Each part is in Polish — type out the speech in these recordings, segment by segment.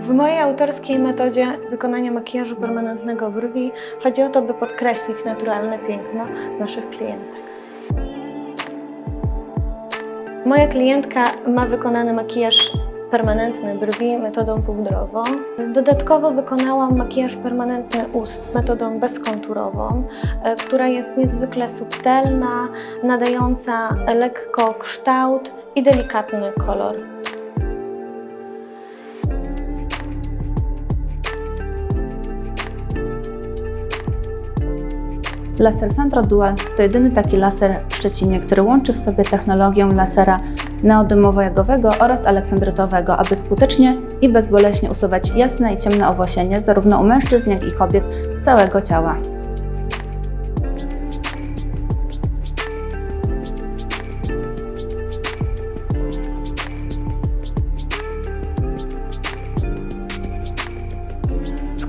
W mojej autorskiej metodzie wykonania makijażu permanentnego brwi chodzi o to, by podkreślić naturalne piękno naszych klientek. Moja klientka ma wykonany makijaż permanentny brwi metodą pudrową. Dodatkowo wykonałam makijaż permanentny ust metodą bezkonturową, e, która jest niezwykle subtelna, nadająca lekko kształt i delikatny kolor. Laser Centro Dual to jedyny taki laser w Szczecinie, który łączy w sobie technologię lasera neodymowego oraz aleksandrytowego, aby skutecznie i bezboleśnie usuwać jasne i ciemne owłosienie zarówno u mężczyzn, jak i kobiet z całego ciała.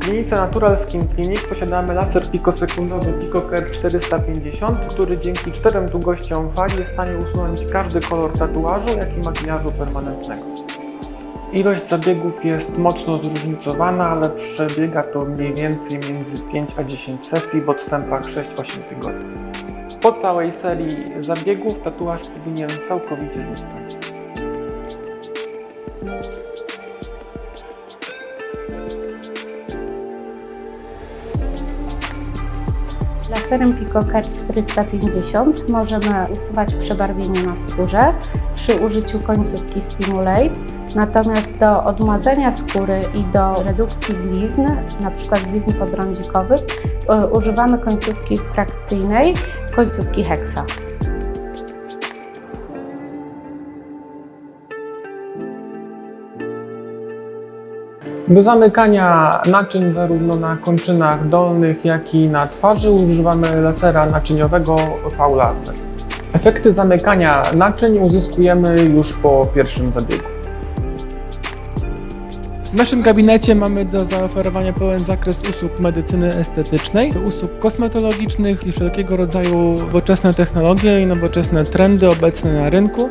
Klinice Natural Skin Clinic posiadamy laser pikosekundowy PicoCare 450, który dzięki czterem długościom fali jest w stanie usunąć każdy kolor tatuażu, jak i makijażu permanentnego. Ilość zabiegów jest mocno zróżnicowana, ale przebiega to mniej więcej między 5 a 10 sesji w odstępach 6-8 tygodni. Po całej serii zabiegów tatuaż powinien całkowicie zniknąć. Laserem PicoCare 450 możemy usuwać przebarwienie na skórze przy użyciu końcówki Stimulate. Natomiast do odmładzenia skóry i do redukcji blizn, np. blizn podrądzikowych, y, używamy końcówki frakcyjnej, końcówki Hexa. Do zamykania naczyń zarówno na kończynach dolnych, jak i na twarzy używamy lasera naczyniowego V-Laser. Efekty zamykania naczyń uzyskujemy już po pierwszym zabiegu. W naszym gabinecie mamy do zaoferowania pełen zakres usług medycyny estetycznej, usług kosmetologicznych i wszelkiego rodzaju nowoczesne technologie i nowoczesne trendy obecne na rynku.